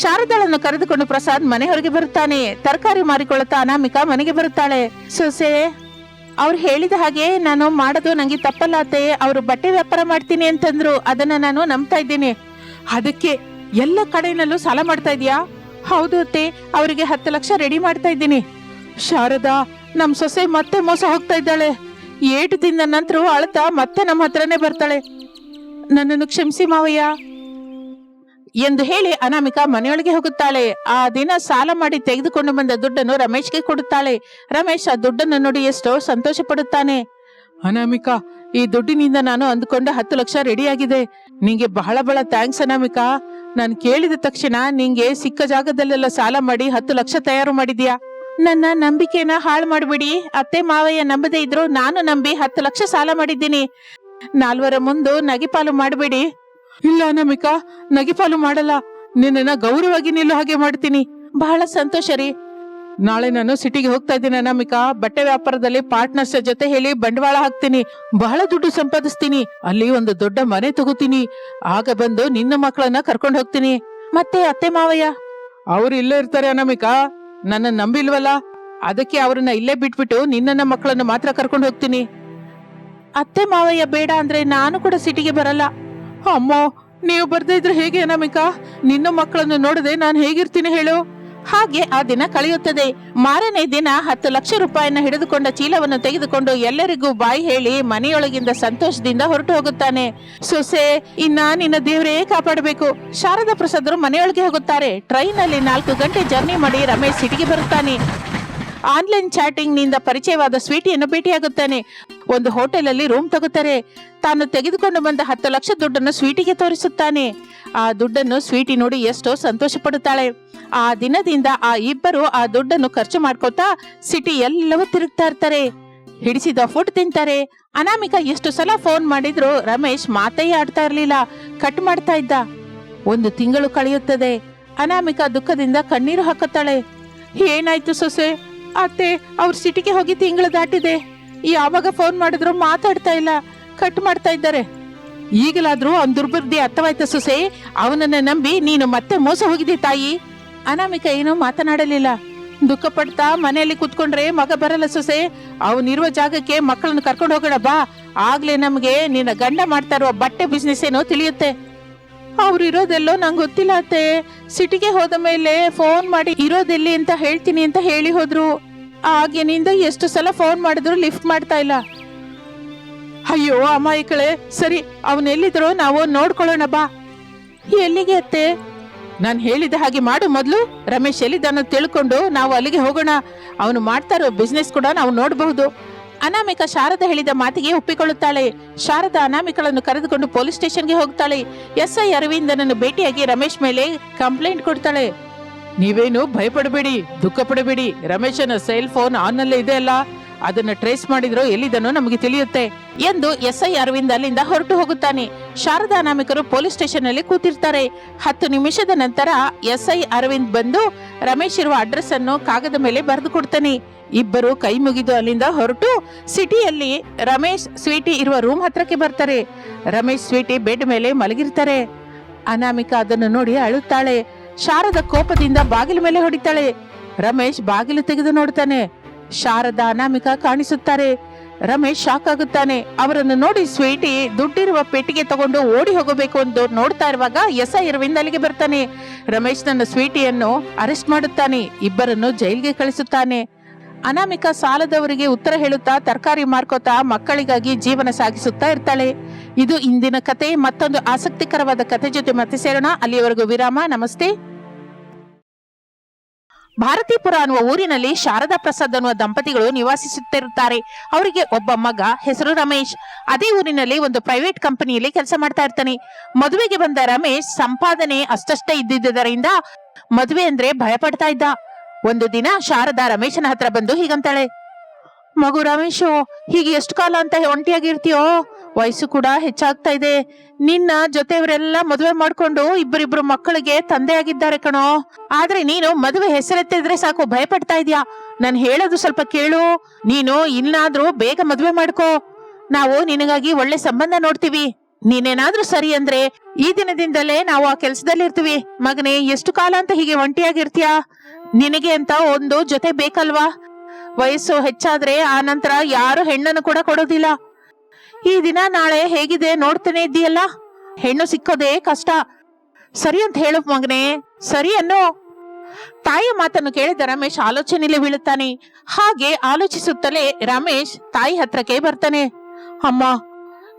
ಶಾರದಾಳನ್ನು ಕರೆದುಕೊಂಡು ಪ್ರಸಾದ್ ಮನೆ ಹೊರಗೆ ಬರುತ್ತಾನೆ. ತರಕಾರಿ ಮಾರಿಕೊಳ್ಳುತ್ತಾ ಅನಾಮಿಕಾ ಮನೆಗೆ ಬರುತ್ತಾಳೆ. ಸೊಸೆ, ಅವ್ರು ಹೇಳಿದ ಹಾಗೆ ನಾನು ಮಾಡೋದು ನಂಗೆ ತಪ್ಪಲ್ಲಾತೆ ಅವರು ಬಟ್ಟೆ ವ್ಯಾಪಾರ ಮಾಡ್ತೀನಿ ಅಂತಂದ್ರು. ಅದನ್ನ ನಾನು ನಂಬ್ತಾ ಇದ್ದೀನಿ. ಅದಕ್ಕೆ ಎಲ್ಲ ಕಡೆನಲ್ಲೂ ಸಾಲ ಮಾಡ್ತಾ ಇದೀಯಾ? ಹೌದು ಅತ್ತೆ, ಅವರಿಗೆ ಹತ್ತು ಲಕ್ಷ ರೆಡಿ ಮಾಡ್ತಾ ಇದ್ದೀನಿ. ಶಾರದಾ, ನಮ್ ಸೊಸೆ ಮತ್ತೆ ಮೋಸ ಹೋಗ್ತಾ ಇದ್ದಾಳೆ. ಏಟು ತಿಂದ ನಂತರ ಅಳ್ತಾ ಮತ್ತೆ ನಮ್ಮ ಹತ್ರನೇ ಬರ್ತಾಳೆ. ನನ್ನನ್ನು ಕ್ಷಮಿಸಿ ಮಾವಯ್ಯ. ಎಂದು ಹೇಳಿ ಅನಾಮಿಕಾ ಮನೆಯೊಳಗೆ ಹೋಗುತ್ತಾಳೆ. ಆ ದಿನ ಸಾಲ ಮಾಡಿ ತೆಗೆದುಕೊಂಡು ಬಂದ ದುಡ್ಡನ್ನು ರಮೇಶ್ಗೆ ಕೊಡುತ್ತಾಳೆ. ರಮೇಶ್ ಆ ದುಡ್ಡನ್ನು ನೋಡಿ ಎಷ್ಟೋ ಸಂತೋಷ ಪಡುತ್ತಾನೆ ಅನಾಮಿಕಾ, ಈ ದುಡ್ಡಿನಿಂದ ನಾನು ಅಂದುಕೊಂಡ ಹತ್ತು ಲಕ್ಷ ರೆಡಿ ಆಗಿದೆ ನಿಂಗೆ ಬಹಳ ಬಹಳ ಥ್ಯಾಂಕ್ಸ್ ಅನಾಮಿಕಾ. ನಾನು ಕೇಳಿದ ತಕ್ಷಣ ನಿಂಗೆ ಸಿಕ್ಕ ಜಾಗದಲ್ಲೆಲ್ಲ ಸಾಲ ಮಾಡಿ ಹತ್ತು ಲಕ್ಷ ತಯಾರು ಮಾಡಿದ್ಯಾ? ನನ್ನ ನಂಬಿಕೆನ ಹಾಳು ಮಾಡಬೇಡಿ. ಅತ್ತೆ ಮಾವಯ್ಯ ನಂಬದೇ ಇದ್ರು ನಾನು ನಂಬಿ ಹತ್ತು ಲಕ್ಷ ಸಾಲ ಮಾಡಿದ್ದೀನಿ. ನಾಲ್ವರ ಮುಂದೆ ನಗಿಪಾಲು ಮಾಡಬೇಡಿ. ಇಲ್ಲ ಅನಾಮಿಕಾ ನಗಿಪಾಲು ಮಾಡಲ್ಲ. ನಿನ್ನನ್ನ ಗೌರವವಾಗಿ ನಿಲ್ಲೋ ಹಾಗೆ ಮಾಡ್ತೀನಿ. ಬಹಳ ಸಂತೋಷ ರೀ. ನಾಳೆ ನಾನು ಸಿಟಿಗೆ ಹೋಗ್ತಾ ಇದ್ದೀನಿ ಅನಾಮಿಕಾ. ಬಟ್ಟೆ ವ್ಯಾಪಾರದಲ್ಲಿ ಪಾರ್ಟ್ನರ್ಸ್ ಜೊತೆ ಹೇಳಿ ಬಂಡವಾಳ ಹಾಕ್ತೀನಿ. ಬಹಳ ದುಡ್ಡು ಸಂಪಾದಿಸ್ತೀನಿ. ಅಲ್ಲಿ ಒಂದು ದೊಡ್ಡ ಮನೆ ತಗೋತೀನಿ. ಆಗ ಬಂದು ನಿನ್ನ ಮಕ್ಕಳನ್ನ ಕರ್ಕೊಂಡು ಹೋಗ್ತೀನಿ. ಮತ್ತೆ ಅತ್ತೆ ಮಾವಯ್ಯ? ಅವ್ರು ಇಲ್ಲೇ ಇರ್ತಾರೆ ಅನಾಮಿಕಾ. ನನ್ನ ನಂಬಿಲ್ವಲ್ಲ? ಅದಕ್ಕೆ ಅವ್ರನ್ನ ಇಲ್ಲೇ ಬಿಟ್ಬಿಟ್ಟು ನಿನ್ನನ್ನ ಮಕ್ಕಳನ್ನ ಮಾತ್ರ ಕರ್ಕೊಂಡು ಹೋಗ್ತೀನಿ. ಅತ್ತೆ ಮಾವಯ್ಯ ಬೇಡ ಅಂದ್ರೆ ನಾನು ಕೂಡ ಸಿಟಿಗೆ ಬರಲ್ಲ. ಅಮ್ಮೋ, ನೀವು ಬರ್ದೇ ಹೇಗೆ ಅನಾಮಿಕಾ? ನಿನ್ನ ಮಕ್ಕಳನ್ನು ನೋಡದೆ ನಾನು ಹೇಗಿರ್ತೀನಿ ಹೇಳು? ಹಾಗೆ ಆ ದಿನ ಕಳೆಯುತ್ತದೆ. ಮಾರನೇ ದಿನ ಹತ್ತು ಲಕ್ಷ ರೂಪಾಯಿನ ಹಿಡಿದುಕೊಂಡ ಚೀಲವನ್ನು ತೆಗೆದುಕೊಂಡು ಎಲ್ಲರಿಗೂ ಬಾಯಿ ಹೇಳಿ ಮನೆಯೊಳಗಿಂದ ಸಂತೋಷದಿಂದ ಹೊರಟು ಹೋಗುತ್ತಾನೆ. ಸೊಸೆ, ಇನ್ನ ನಿನ್ನ ದೇವರೇ ಕಾಪಾಡಬೇಕು. ಶಾರದಾ ಪ್ರಸಾದರು ಮನೆಯೊಳಗೆ ಹೋಗುತ್ತಾರೆ. ಟ್ರೈನ್ ಅಲ್ಲಿ ನಾಲ್ಕು ಗಂಟೆ ಜರ್ನಿ ಮಾಡಿ ರಮೇಶ್ ಸಿಟಿಗೆ ಬರುತ್ತಾನೆ. ಆನ್ಲೈನ್ ಚಾಟಿಂಗ್ನಿಂದ ಪರಿಚಯವಾದ ಸ್ವೀಟಿಯನ್ನು ಭೇಟಿಯಾಗುತ್ತಾನೆ. ಒಂದು ಹೋಟೆಲ್ ಅಲ್ಲಿ ರೂಮ್ ತಗುತ್ತಾರೆ. ತಾನು ತೆಗೆದುಕೊಂಡು ಬಂದ ಹತ್ತು ಲಕ್ಷ ದುಡ್ಡನ್ನು ಸ್ವೀಟಿಗೆ ತೋರಿಸುತ್ತಾನೆ. ಆ ದುಡ್ಡನ್ನು ಸ್ವೀಟಿ ನೋಡಿ ಎಷ್ಟೋ ಸಂತೋಷ ಪಡುತ್ತಾಳೆ ಆ ದಿನದಿಂದ ಆ ಇಬ್ಬರು ಆ ದುಡ್ಡನ್ನು ಖರ್ಚು ಮಾಡ್ಕೋತಾ ಸಿಟಿ ಎಲ್ಲವೂ ತಿರುಗ್ತಾ ಇರ್ತಾರೆ. ಹಿಡಿಸಿದ ಫುಡ್ ತಿಂತಾರೆ. ಅನಾಮಿಕಾ ಎಷ್ಟು ಸಲ ಫೋನ್ ಮಾಡಿದ್ರು ರಮೇಶ್ ಮಾತೇ ಆಡ್ತಾ ಇರ್ಲಿಲ್ಲ. ಕಟ್ ಮಾಡ್ತಾ ಇದ್ದ. ಒಂದು ತಿಂಗಳು ಕಳೆಯುತ್ತದೆ. ಅನಾಮಿಕಾ ದುಃಖದಿಂದ ಕಣ್ಣೀರು ಹಾಕುತ್ತಾಳೆ. ಏನಾಯ್ತು ಸೊಸೆ? ಅತ್ತೆ, ಅವ್ರ ಸಿಟಿಗೆ ಹೋಗಿ ತಿಂಗಳು ದಾಟಿದೆ. ಯಾವಾಗ ಫೋನ್ ಮಾಡಿದ್ರು ಮಾತಾಡ್ತಾ ಇಲ್ಲ. ಕಟ್ ಮಾಡ್ತಾ ಇದ್ದಾರೆ. ಈಗಲಾದ್ರೂ ಅವ್ನ ದುರ್ಬುದ್ಧಿ ಅರ್ಥವಾಯ್ತ ಸೊಸೆ? ಅವನನ್ನ ನಂಬಿ ನೀನು ಮತ್ತೆ ಮೋಸ ಹೋಗಿದ್ದಿ ತಾಯಿ. ಅನಾಮಿಕ ಏನೂ ಮಾತನಾಡಲಿಲ್ಲ. ದುಃಖ ಪಡ್ತಾ ಮನೆಯಲ್ಲಿ ಕುತ್ಕೊಂಡ್ರೆ ಮಗ ಬರಲ್ಲ ಸೊಸೆ. ಅವನಿರುವ ಜಾಗಕ್ಕೆ ಮಕ್ಕಳನ್ನು ಕರ್ಕೊಂಡು ಹೋಗೋಣ ಬಾ. ಆಗ್ಲೇ ನಮ್ಗೆ ನಿನ್ನ ಗಂಡ ಮಾಡ್ತಾ ಇರುವ ಬಟ್ಟೆ ಬಿಸ್ನೆಸ್ ಏನೋ ತಿಳಿಯುತ್ತೆ. ಅವ್ರು ಇರೋದೆಲ್ಲೋ ನಂಗೆ ಗೊತ್ತಿಲ್ಲ ಅತ್ತೆ. ಸಿಟಿಗೆ ಹೋದ ಮೇಲೆ ಫೋನ್ ಮಾಡಿ ಇರೋದೆಲ್ಲಿ ಅಂತ ಹೇಳ್ತೀನಿ ಅಂತ ಹೇಳಿ ಹೋದ್ರು. ಆಗಿನಿಂದ ಎಷ್ಟು ಸಲ ಫೋನ್ ಮಾಡಿದ್ರು ಲಿಫ್ಟ್ ಮಾಡ್ತಾ ಇಲ್ಲ. ಅಯ್ಯೋ ಅಮಾಯಕಳೆ, ಸರಿ ಅವನೆಲ್ಲಿದ್ರು ನಾವು ನೋಡ್ಕೊಳ್ಳೋಣ ಬಾ. ಎಲ್ಲಿಗೆ ಅತ್ತೆ? ನಾನು ಹೇಳಿದ ಹಾಗೆ ಮಾಡು ಮೊದಲು. ರಮೇಶ್ ಎಲ್ಲಿದ್ದಾನೋ ತಿಳ್ಕೊಂಡು ನಾವು ಅಲ್ಲಿಗೆ ಹೋಗೋಣ. ಅವನು ಮಾಡ್ತಾ ಇರೋ ಬಿಸ್ನೆಸ್ ಕೂಡ ನಾವು ನೋಡಬಹುದು. ಅನಾಮಿಕ ಶಾರದಾ ಹೇಳಿದ ಮಾತಿಗೆ ಒಪ್ಪಿಕೊಳ್ಳುತ್ತಾಳೆ. ಶಾರದಾ ಅನಾಮಿಕಳನ್ನು ಕರೆದುಕೊಂಡು ಪೊಲೀಸ್ ಸ್ಟೇಷನ್ಗೆ ಹೋಗ್ತಾಳೆ. ಎಸ್ ಐ ಅರವಿಂದನನ್ನು ಭೇಟಿಯಾಗಿ ರಮೇಶ್ ಮೇಲೆ ಕಂಪ್ಲೇಂಟ್ ಕೊಡ್ತಾಳೆ. ನೀವೇನು ಭಯಪಡಬೇಡಿ ದುಃಖ ಪಡಬೇಡಿ ರಮೇಶನ ಸೆಲ್ ಫೋನ್ ಆನ್ ಅಲ್ಲೇ ಇದೆ ಅಲ್ಲ? ಅದನ್ನ ಟ್ರೇಸ್ ಮಾಡಿದ್ರೋ ಎಲ್ಲಿದನೋ ನಮಗೆ ತಿಳಿಯುತ್ತೆ ಎಂದು ಎಸ್ ಐ ಅರವಿಂದ್ ಅಲ್ಲಿಂದ ಹೊರಟು ಹೋಗುತ್ತಾನೆ. ಶಾರದಾ ನಾಮಿಕರು ಪೊಲೀಸ್ ಸ್ಟೇಷನ್ ಅಲ್ಲಿ ಕೂತಿರ್ತಾರೆ. ಹತ್ತು ನಿಮಿಷದ ನಂತರ ಎಸ್ ಐ ಅರವಿಂದ್ ಬಂದು ರಮೇಶ್ ಇರುವ ಅಡ್ರೆಸ್ ಅನ್ನು ಕಾಗದ ಮೇಲೆ ಬರೆದು ಕೊಡ್ತಾನೆ. ಇಬ್ಬರು ಕೈ ಮುಗಿದು ಅಲ್ಲಿಂದ ಹೊರಟು ಸಿಟಿಯಲ್ಲಿ ರಮೇಶ್ ಸ್ವೀಟಿ ಇರುವ ರೂಮ್ ಹತ್ರಕ್ಕೆ ಬರ್ತಾರೆ. ರಮೇಶ್ ಸ್ವೀಟಿ ಬೆಡ್ ಮೇಲೆ ಮಲಗಿರ್ತಾರೆ. ಅನಾಮಿಕಾ ಅದನ್ನು ನೋಡಿ ಅಳುತ್ತಾಳೆ. ಶಾರದ ಕೋಪದಿಂದ ಬಾಗಿಲು ಮೇಲೆ ಹೊಡಿತಾಳೆ. ರಮೇಶ್ ಬಾಗಿಲು ತೆಗೆದು ನೋಡ್ತಾನೆ. ಶಾರದಾ ಅನಾಮಿಕಾ ಕಾಣಿಸುತ್ತಾರೆ. ರಮೇಶ್ ಶಾಕ್ ಆಗುತ್ತಾನೆ. ಅವರನ್ನು ನೋಡಿ ಸ್ವೀಟಿ ದುಡ್ಡಿರುವ ಪೆಟ್ಟಿಗೆ ತಗೊಂಡು ಓಡಿ ಹೋಗಬೇಕು ಎಂದು ನೋಡ್ತಾ ಇರುವಾಗ ಎಸ್ ಐ ಅರವಿಂದ್ ಅಲ್ಲಿಗೆ ಬರ್ತಾನೆ. ರಮೇಶ್ ನನ್ನ ಸ್ವೀಟಿಯನ್ನು ಅರೆಸ್ಟ್ ಮಾಡುತ್ತಾನೆ. ಇಬ್ಬರನ್ನು ಜೈಲಿಗೆ ಕಳಿಸುತ್ತಾನೆ. ಅನಾಮಿಕಾ ಸಾಲದವರಿಗೆ ಉತ್ತರ ಹೇಳುತ್ತಾ ತರಕಾರಿ ಮಾರ್ಕೋತಾ ಮಕ್ಕಳಿಗಾಗಿ ಜೀವನ ಸಾಗಿಸುತ್ತಾ ಇರ್ತಾಳೆ. ಇದು ಇಂದಿನ ಕತೆ. ಮತ್ತೊಂದು ಆಸಕ್ತಿಕರವಾದ ಕತೆ ಜೊತೆ ಮತ್ತೆ ಸೇರೋಣ. ಅಲ್ಲಿಯವರೆಗೂ ವಿರಾಮ. ನಮಸ್ತೆ. ಭಾರತೀಪುರ ಅನ್ನುವ ಊರಿನಲ್ಲಿ ಶಾರದಾ ಪ್ರಸಾದ್ ಅನ್ನುವ ದಂಪತಿಗಳು ನಿವಾಸಿಸುತ್ತಿರುತ್ತಾರೆ. ಅವರಿಗೆ ಒಬ್ಬ ಮಗ, ಹೆಸರು ರಮೇಶ್. ಅದೇ ಊರಿನಲ್ಲಿ ಒಂದು ಪ್ರೈವೇಟ್ ಕಂಪನಿಯಲ್ಲಿ ಕೆಲಸ ಮಾಡ್ತಾ ಇರ್ತಾನೆ. ಮದುವೆಗೆ ಬಂದ ರಮೇಶ್ ಸಂಪಾದನೆ ಅಷ್ಟಷ್ಟೇ ಇದ್ದಿದ್ದರಿಂದ ಮದುವೆ ಅಂದ್ರೆ ಭಯ ಪಡ್ತಾ ಇದ್ದ. ಒಂದು ದಿನ ಶಾರದಾ ರಮೇಶನ ಹತ್ರ ಬಂದು ಹೀಗಂತಾಳೆ. ಮಗು ರಮೇಶು, ಹೀಗೆ ಎಷ್ಟು ಕಾಲ ಅಂತ ಒಂಟಿಯಾಗಿರ್ತೀಯೋ? ವಯಸ್ಸು ಕೂಡ ಹೆಚ್ಚಾಗ್ತಾ ಇದೆ. ನಿನ್ನ ಜೊತೆಯವರೆಲ್ಲ ಮದುವೆ ಮಾಡ್ಕೊಂಡು ಇಬ್ಬರಿಬ್ರು ಮಕ್ಕಳಿಗೆ ತಂದೆ ಆಗಿದ್ದಾರೆ ಕಣೋ. ಆದ್ರೆ ನೀನು ಮದುವೆ ಹೆಸರೆತ್ತಿದ್ರೆ ಸಾಕು ಭಯ ಪಡ್ತಾ ಇದೀಯಾ? ನಾನು ಹೇಳೋದು ಸ್ವಲ್ಪ ಕೇಳು. ನೀನು ಇನ್ನಾದ್ರೂ ಬೇಗ ಮದುವೆ ಮಾಡ್ಕೋ. ನಾವು ನಿನಗಾಗಿ ಒಳ್ಳೆ ಸಂಬಂಧ ನೋಡ್ತೀವಿ. ನೀನೇನಾದ್ರೂ ಸರಿ ಅಂದ್ರೆ ಈ ದಿನದಿಂದಲೇ ನಾವು ಆ ಕೆಲ್ಸದಲ್ಲಿ ಇರ್ತೀವಿ ಮಗನೇ, ಎಷ್ಟು ಕಾಲ ಅಂತ ಹೀಗೆ ಒಂಟಿಯಾಗಿರ್ತೀಯ? ನಿನಗೆ ಅಂತ ಒಂದು ಜೊತೆ ಬೇಕಲ್ವಾ? ವಯಸ್ಸು ಹೆಚ್ಚಾದ್ರೆ ಆ ನಂತರ ಯಾರು ಹೆಣ್ಣನ್ನು ಕೂಡ ಕೊಡೋದಿಲ್ಲ. ಈ ದಿನ ನಾಳೆ ಹೇಗಿದೆ ನೋಡ್ತಾನೆ ಇದ್ದೀಯಲ್ಲ? ಹೆಣ್ಣು ಸಿಕ್ಕೋದೇ ಕಷ್ಟ. ಸರಿ ಅಂತ ಹೇಳು ಮಗನೇ. ಸರಿ ಅನ್ನೋ. ತಾಯಿಯ ಮಾತನ್ನು ಕೇಳಿದ ರಮೇಶ್ ಆಲೋಚನೆಯಲ್ಲಿ ಬೀಳುತ್ತಾನೆ. ಹಾಗೆ ಆಲೋಚಿಸುತ್ತಲೇ ರಮೇಶ್ ತಾಯಿ ಹತ್ರಕ್ಕೆ ಬರ್ತಾನೆ. ಅಮ್ಮ,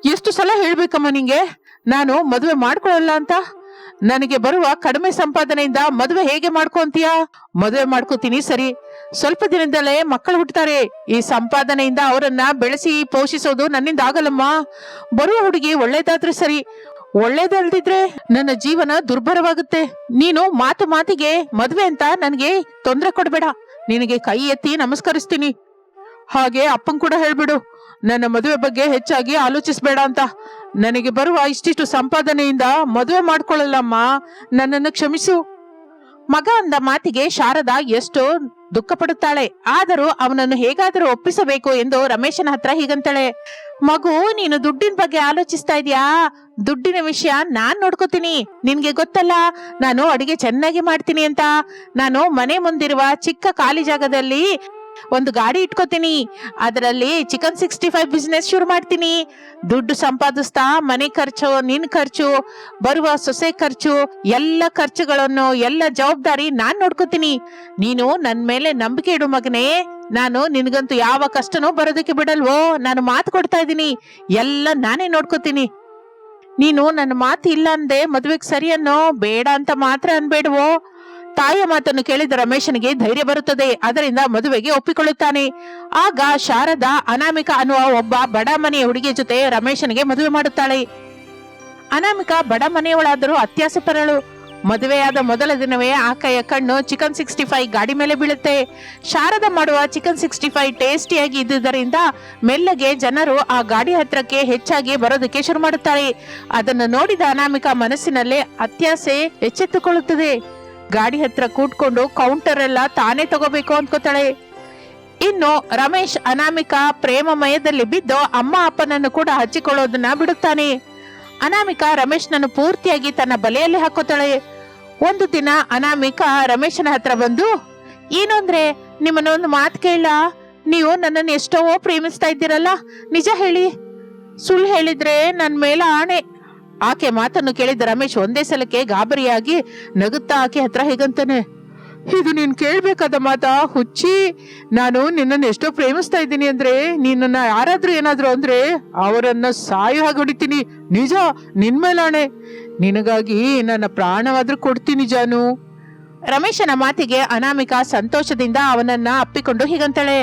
ಎಷ್ಟು ಸಲ ಹೇಳ್ಬೇಕಮ್ಮ ನಿಂಗೆ? ನಾನು ಮದುವೆ ಮಾಡ್ಕೊಳ್ಳಲ್ಲ ಅಂತ. ನನಗೆ ಬರುವ ಕಡಿಮೆ ಸಂಪಾದನೆಯಿಂದ ಮದುವೆ ಹೇಗೆ ಮಾಡ್ಕೊಂತೀಯ? ಮದುವೆ ಮಾಡ್ಕೋತೀನಿ ಸರಿ. ಸ್ವಲ್ಪ ದಿನದಲ್ಲೇ ಮಕ್ಕಳು ಹುಟ್ಟುತ್ತಾರೆ. ಈ ಸಂಪಾದನೆಯಿಂದ ಅವರನ್ನ ಬೆಳೆಸಿ ಪೋಷಿಸೋದು ನನ್ನಿಂದ ಆಗಲ್ಲಮ್ಮ. ಬರುವ ಹುಡುಗಿ ಒಳ್ಳೇದಾದ್ರೆ ಸರಿ. ಒಳ್ಳೇದಲ್ದಿದ್ರೆ ನನ್ನ ಜೀವನ ದುರ್ಬರವಾಗುತ್ತೆ ನೀನು ಮಾತು ಮಾತಿಗೆ ಮದ್ವೆ ಅಂತ ನನಗೆ ತೊಂದರೆ ಕೊಡಬೇಡ. ನಿನಗೆ ಕೈ ಎತ್ತಿ ನಮಸ್ಕರಿಸ್ತೀನಿ. ಹಾಗೆ ಅಪ್ಪನ್ ಕೂಡ ಹೇಳ್ಬಿಡು. ನನ್ನ ಮದುವೆ ಬಗ್ಗೆ ಹೆಚ್ಚಾಗಿ ಆಲೋಚಿಸ್ಬೇಡ ಅಂತ. ನನಗೆ ಬರುವ ಇಷ್ಟಿಷ್ಟು ಸಂಪಾದನೆಯಿಂದ ಮದುವೆ ಮಾಡ್ಕೊಳ್ಳಲ್ಲಮ್ಮ. ನನ್ನನ್ನು ಕ್ಷಮಿಸು. ಮಗ ಅಂದ ಮಾತಿಗೆ ಶಾರದಾ ಎಷ್ಟು ದುಃಖ ಪಡುತ್ತಾಳೆ ಆದರೂ ಅವನನ್ನು ಹೇಗಾದರೂ ಒಪ್ಪಿಸಬೇಕು ಎಂದು ರಮೇಶನ ಹತ್ರ ಹೀಗಂತಾಳೆ. ಮಗು, ನೀನು ದುಡ್ಡಿನ ಬಗ್ಗೆ ಆಲೋಚಿಸ್ತಾ ಇದೀಯಾ? ದುಡ್ಡಿನ ವಿಷಯ ನಾನ್ ನೋಡ್ಕೋತೀನಿ. ನಿನ್ಗೆ ಗೊತ್ತಲ್ಲ, ನಾನು ಅಡಿಗೆ ಚೆನ್ನಾಗಿ ಮಾಡ್ತೀನಿ ಅಂತ. ನಾನು ಮನೆ ಮುಂದಿರುವ ಚಿಕ್ಕ ಖಾಲಿ ಜಾಗದಲ್ಲಿ ಒಂದು ಗಾಡಿ ಇಟ್ಕೋತೀನಿ. ಅದರಲ್ಲಿ ಚಿಕನ್ ಸಿಕ್ಸ್ಟಿ ಫೈವ್ ಬಿಸ್ನೆಸ್ ಶುರು ಮಾಡ್ತೀನಿ. ದುಡ್ಡು ಸಂಪಾದಿಸ್ತಾ, ಮನೆ ಖರ್ಚು, ನಿನ್ ಖರ್ಚು, ಬರುವ ಸೊಸೆ ಖರ್ಚು, ಎಲ್ಲ ಖರ್ಚುಗಳನ್ನು, ಎಲ್ಲ ಜವಾಬ್ದಾರಿ ನಾನ್ ನೋಡ್ಕೋತೀನಿ. ನೀನು ನನ್ ಮೇಲೆ ನಂಬಿಕೆ ಇಡು ಮಗನೇ. ನಾನು ನಿನಗಂತೂ ಯಾವ ಕಷ್ಟನೂ ಬರೋದಕ್ಕೆ ಬಿಡಲ್ವೋ? ನಾನು ಮಾತು ಕೊಡ್ತಾ ಇದ್ದೀನಿ. ಎಲ್ಲ ನಾನೇ ನೋಡ್ಕೋತೀನಿ. ನೀನು ನನ್ನ ಮಾತು ಇಲ್ಲ ಅಂದೆ ಮದುವೆಗೆ ಸರಿ ಅನ್ನೋ, ಬೇಡ ಅಂತ ಮಾತ್ರ ಅನ್ಬೇಡವೋ? ತಾಯಿಯ ಮಾತನ್ನು ಕೇಳಿದ ರಮೇಶನಿಗೆ ಧೈರ್ಯ ಬರುತ್ತದೆ, ಅದರಿಂದ ಮದುವೆಗೆ ಒಪ್ಪಿಕೊಳ್ಳುತ್ತಾನೆ. ಆಗ ಶಾರದಾ, ಅನಾಮಿಕ ಅನ್ನುವ ಒಬ್ಬ ಬಡ ಮನೆಯ ಹುಡುಗಿಯ ಜೊತೆ ರಮೇಶನಿಗೆ ಮದುವೆ ಮಾಡುತ್ತಾಳೆ. ಅನಾಮಿಕ ಬಡ ಮನೆಯವಳಾದರೂ ಅತ್ಯಾಸೆ ಪರಳು. ಮದುವೆಯಾದ ಮೊದಲ ದಿನವೇ ಆಕೆಯ ಕಣ್ಣು ಚಿಕನ್ ಸಿಕ್ಸ್ಟಿ ಫೈವ್ ಗಾಡಿ ಮೇಲೆ ಬೀಳುತ್ತೆ. ಶಾರದ ಮಾಡುವ ಚಿಕನ್ ಸಿಕ್ಸ್ಟಿ ಫೈವ್ ಟೇಸ್ಟಿಯಾಗಿ ಇದ್ದುದರಿಂದ ಮೆಲ್ಲಗೆ ಜನರು ಆ ಗಾಡಿ ಹತ್ರಕ್ಕೆ ಹೆಚ್ಚಾಗಿ ಬರೋದಕ್ಕೆ ಶುರು ಮಾಡುತ್ತಾರೆ. ಅದನ್ನು ನೋಡಿದ ಅನಾಮಿಕ ಮನಸ್ಸಿನಲ್ಲೇ ಅತ್ಯಾಸೆ ಎಚ್ಚೆತ್ತುಕೊಳ್ಳುತ್ತದೆ. ಗಾಡಿ ಹತ್ರ ಕೂತ್ಕೊಂಡು ಕೌಂಟರ್ ಎಲ್ಲ ತಾನೇ ತಗೋಬೇಕು ಅನ್ಕೋತಾಳೆ ಇನ್ನು ರಮೇಶ್ ಅನಾಮಿಕಾ ಪ್ರೇಮಮಯದಲ್ಲಿ ಬಿದ್ದು ಅಮ್ಮ ಅಪ್ಪನನ್ನು ಕೂಡ ಹಚ್ಚಿಕೊಳ್ಳೋದನ್ನ ಬಿಡುತ್ತಾನೆ. ಅನಾಮಿಕ ರಮೇಶ್ನನ್ನು ಪೂರ್ತಿಯಾಗಿ ತನ್ನ ಬಲೆಯಲ್ಲಿ ಹಾಕೋತಾಳೆ ಒಂದು ದಿನ ಅನಾಮಿಕ ರಮೇಶನ ಹತ್ರ ಬಂದು, ಏನು ಅಂದ್ರೆ ನಿಮ್ಮನ್ನೊಂದು ಮಾತು ಕೇಳ. ನೀವು ನನ್ನನ್ನು ಎಷ್ಟೋ ಪ್ರೇಮಿಸ್ತಾ ಇದ್ದೀರಲ್ಲ. ನಿಜ ಹೇಳಿ. ಸುಳ್ಳು ಹೇಳಿದ್ರೆ ನನ್ನ ಮೇಲೆ ಆಣೆ. ಆಕೆ ಮಾತನ್ನು ಕೇಳಿದ ರಮೇಶ್ ಒಂದೇ ಸಲಕ್ಕೆ ಗಾಬರಿಯಾಗಿ ನಗುತ್ತಾ ಆಕೆ ಹತ್ರ ಹೇಗಂತಾನೆ, ಇದು ನೀನ್ ಕೇಳ್ಬೇಕಾದ ಮಾತಾ? ಹುಚ್ಚಿ, ನಾನು ನಿನ್ನನ್ನು ಎಷ್ಟೋ ಪ್ರೇಮಿಸ್ತಾ ಇದ್ದೀನಿ ಅಂದ್ರೆ ನಿನ್ನನ್ನ ಯಾರಾದ್ರೂ ಏನಾದ್ರು ಅಂದ್ರೆ ಅವರನ್ನ ಸಾಯು ಹಾಗೆ ಹೊಡಿತೀನಿ. ನಿಜ ನಿನ್ಮೇಲಾಣೆ ನಿನಗಾಗಿ ನನ್ನ ಪ್ರಾಣವಾದ್ರೂ ಕೊಡ್ತೀನಿ ಜಾನು. ರಮೇಶನ ಮಾತಿಗೆ ಅನಾಮಿಕಾ ಸಂತೋಷದಿಂದ ಅವನನ್ನ ಅಪ್ಪಿಕೊಂಡು ಹೀಗಂತಾಳೆ,